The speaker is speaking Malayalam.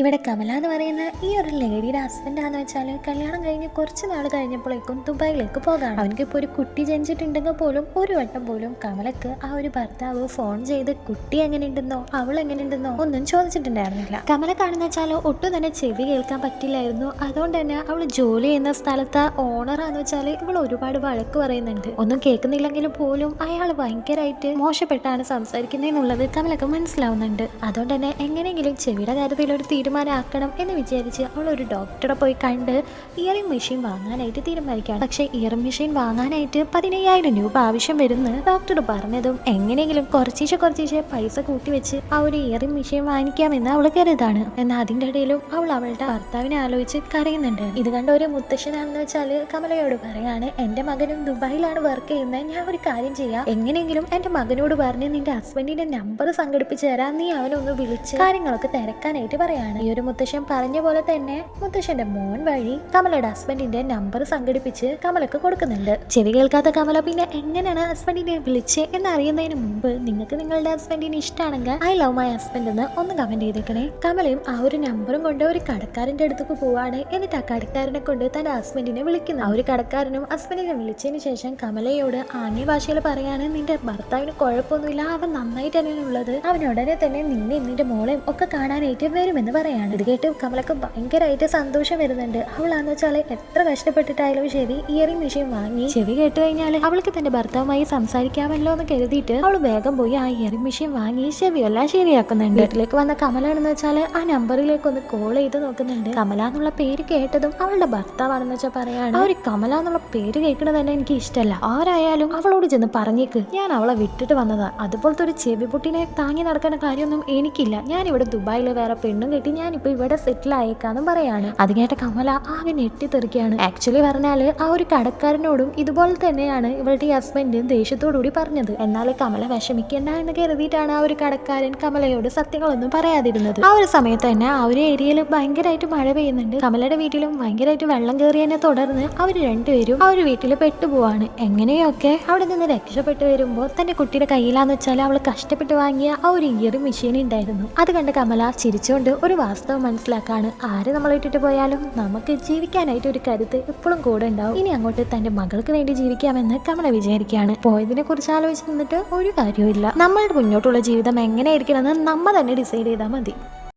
ഇവിടെ കമല എന്ന് പറയുന്ന ഈ ഒരു ലേഡിയുടെ ഹസ്ബൻഡ് വെച്ചാൽ കല്യാണം കഴിഞ്ഞ് കുറച്ച് നാൾ കഴിഞ്ഞപ്പോഴേക്കും ദുബായിലേക്ക് പോകാം അവനക്ക് ഇപ്പോൾ ഒരു കുട്ടി ജനിച്ചിട്ടുണ്ടെങ്കിൽ പോലും ഒരു വട്ടം പോലും കമലക്ക് ആ ഒരു ഭർത്താവ് ഫോൺ ചെയ്ത് കുട്ടി എങ്ങനെ ഉണ്ടെന്നോ അവൾ എങ്ങനെ ഉണ്ടെന്നോ ഒന്നും ചോദിച്ചിട്ടുണ്ടായിരുന്നില്ല. കമല കാണുന്ന വെച്ചാൽ ഒട്ടും തന്നെ ചെവി കേൾക്കാൻ പറ്റില്ലായിരുന്നു. അതുകൊണ്ട് തന്നെ അവൾ ജോലി ചെയ്യുന്ന സ്ഥലത്ത് ഓണറാന്ന് വെച്ചാൽ ഇവൾ ഒരുപാട് വഴക്ക് പറയുന്നുണ്ട്. ഒന്നും കേൾക്കുന്നില്ലെങ്കിലും പോലും അയാൾ ഭയങ്കരമായിട്ട് മോശപ്പെട്ടാണ് സംസാരിക്കുന്നതെന്നുള്ളത് കമലക്ക് മനസ്സിലാവുന്നുണ്ട്. അതുകൊണ്ട് തന്നെ എങ്ങനെയെങ്കിലും ചെവിയുടെ കാര്യത്തിൽ ഒരു തീരുമാനമാക്കണം എന്ന് വിചാരിച്ച് അവൾ ഒരു ഡോക്ടറെ പോയി കണ്ട് ഇയറിംഗ് മെഷീൻ വാങ്ങാനായിട്ട് തീരുമാനിക്കുകയാണ്. പക്ഷേ ഇയറിംഗ് മെഷീൻ വാങ്ങാനായിട്ട് പതിനയ്യായിരം രൂപ ആവശ്യം വരുന്ന ഡോക്ടർ പറഞ്ഞതും എങ്ങനെയെങ്കിലും കുറച്ചീശെ കുറച്ചീശെ പൈസ കൂട്ടി വെച്ച് ആ ഒരു ഇയറിംഗ് മെഷീൻ വാങ്ങിക്കാമെന്ന് അവൾ കരുതാണ്. എന്നാൽ അതിന്റെ ഇടയിലും അവൾ അവളുടെ ഭർത്താവിനെ ആലോചിച്ച് കരയുന്നുണ്ട്. ഇത് കണ്ട ഒരു മുത്തശ്ശനാണെന്ന് വെച്ചാൽ കമലയോട് പറയാണ് എന്റെ മകനും ദുബായിലാണ് വർക്ക് ചെയ്യുന്നത് ഞാൻ ഒരു കാര്യം ചെയ്യാം. എങ്ങനെയെങ്കിലും എന്റെ മകനോട് പറഞ്ഞ് നിന്റെ ഹസ്ബൻഡിന്റെ നമ്പർ സംഘടിപ്പിച്ച് തരാം. നീ അവനൊന്ന് വിളിച്ച് കാര്യങ്ങളൊക്കെ തിരക്കാനായിട്ട് പറയാണ്. ഈ ഒരു മുത്തശ്ശൻ പറഞ്ഞ പോലെ തന്നെ മുത്തശ്ശന്റെ മോൻ വഴി കമലയുടെ ഹസ്ബൻഡിന്റെ നമ്പർ സംഘടിപ്പിച്ച് കമലക്ക് കൊടുക്കുന്നുണ്ട്. ചെവി കേൾക്കാത്ത കമല പിന്നെ എങ്ങനെയാണ് ഹസ്ബൻഡിനെ വിളിച്ച് എന്നറിയുന്നതിന് മുമ്പ് നിങ്ങൾക്ക് നിങ്ങളുടെ ഹസ്ബൻഡിന് ഇഷ്ടമാണെങ്കിൽ ഐ ലവ് മൈ ഹസ്ബൻഡ് എന്ന് ഒന്ന് കമന്റ് ചെയ്തേക്കണേ. കമലയും ആ ഒരു നമ്പറും കൊണ്ട് ഒരു കടക്കാരന്റെ അടുത്തേക്ക് പോവാണ്. എന്നിട്ട് ആ കടക്കാരനെ കൊണ്ട് തന്റെ ഹസ്ബൻഡിനെ വിളിക്കുന്നു. ആ ഒരു കടക്കാരനും ഹസ്ബൻഡിനെ വിളിച്ചതിന് ശേഷം കമലയോട് ആംഗ്യ ഭാഷയിൽ പറയാണ് നിന്റെ ഭർത്താവിന് കുഴപ്പമൊന്നുമില്ല. അവൻ നന്നായിട്ട് തന്നെയാണ് ഉള്ളത്. അവൻ ഉടനെ തന്നെ നിന്നെ നിന്റെ മോളെയും ഒക്കെ കാണാനായിട്ട് വരുമെന്ന് പറയാണ്. ഇത് കേട്ട് കമലക്ക് ഭയങ്കരമായിട്ട് സന്തോഷം വരുന്നുണ്ട്. അവളാന്ന് വെച്ചാൽ എത്ര കഷ്ടപ്പെട്ടിട്ടായാലും ശരി ഇയറിംഗ് മെഷീൻ വാങ്ങി ചെവി കേട്ട് കഴിഞ്ഞാൽ അവൾക്ക് തന്റെ ഭർത്താവുമായി സംസാരിക്കാമല്ലോ എന്ന് കരുതിയിട്ട് അവൾ വേഗം പോയി ആ ഇയറിംഗ് മെഷീൻ വാങ്ങി ചെവി എല്ലാം ശരിയാക്കുന്നുണ്ട്. വീട്ടിലേക്ക് വന്ന കമലാണെന്ന് വെച്ചാൽ ആ നമ്പറിലേക്ക് ഒന്ന് കോൾ ചെയ്ത് നോക്കുന്നുണ്ട്. കമല എന്നുള്ള പേര് കേട്ടതും അവളുടെ ഭർത്താവാണെന്ന് വെച്ചാൽ പറയാണ്. ആ ഒരു കമല എന്നുള്ള പേര് കേൾക്കുന്നത് തന്നെ എനിക്ക് ഇഷ്ടമല്ല ആരായാലും അവളോട് ചെന്ന് പറഞ്ഞേക്ക്. ഞാൻ അവളെ വിട്ടിട്ട് വന്നതാണ് അതുപോലത്തെ ഒരു ചെവി പൊട്ടിനെ താങ്ങി നടക്കേണ്ട കാര്യമൊന്നും എനിക്കില്ല. ഞാൻ ഇവിടെ ദുബായിൽ വേറെ പെണ്ണും കെട്ടി ഞാനിപ്പോ ഇവിടെ സെറ്റിൽ ആയേക്കാന്നും പറയാണ്. അത് കേട്ട കമല ആകെ ഞെട്ടിത്തെറിക്കുകയാണ് ആക്ച്വലി പറഞ്ഞാൽ ആ ഒരു കടക്കാരനോടും ഇതുപോലെ തന്നെയാണ് ഇവളുടെ ഹസ്ബൻഡ് ദേഷ്യത്തോടുകൂടി പറഞ്ഞത്. എന്നാൽ കമല വിഷമിക്കേണ്ട എന്ന് കരുതിയിട്ടാണ് ആ ഒരു കടക്കാരൻ കമലയോട് സത്യങ്ങളൊന്നും പറയാതിരുന്നത്. ആ ഒരു സമയത്ത് തന്നെ ആ ഒരു ഏരിയയിൽ ഭയങ്കരമായിട്ട് മഴ പെയ്യുന്നുണ്ട്. കമലയുടെ വീട്ടിലും ഭയങ്കരമായിട്ട് വെള്ളം കയറിയതിനെ തുടർന്ന് അവർ രണ്ടുപേരും ആ ഒരു വീട്ടിൽ പെട്ടുപോവാണ്. എങ്ങനെയൊക്കെ അവിടെ നിന്ന് രക്ഷപ്പെട്ടു വരുമ്പോൾ തന്റെ കുട്ടിയുടെ കയ്യിലാന്ന് വെച്ചാൽ അവൾ കഷ്ടപ്പെട്ട് വാങ്ങിയ ആ ഒരു ഇയർ മെഷീൻ ഉണ്ടായിരുന്നു അത് കണ്ട് കമല ചിരിച്ചുകൊണ്ട് ഒരു വാസ്തവം മനസ്സിലാക്കാണ്. ആര് നമ്മളെ ഇട്ടിട്ട് പോയാലും നമുക്ക് ജീവിക്കാനായിട്ട് ഒരു കരുത്ത് എപ്പോഴും കൂടെ ഉണ്ടാവും. ഇനി അങ്ങോട്ട് തന്റെ മകൾക്ക് വേണ്ടി ജീവിക്കാമെന്ന് കമല വിചാരിക്കുകയാണ്. പോയതിനെ കുറിച്ച് ആലോചിച്ച് നിന്നിട്ട് ഒരു കാര്യവുമില്ല. നമ്മളുടെ മുന്നോട്ടുള്ള ജീവിതം എങ്ങനെയായിരിക്കണമെന്ന് നമ്മ തന്നെ ഡിസൈഡ് ചെയ്താൽ മതി.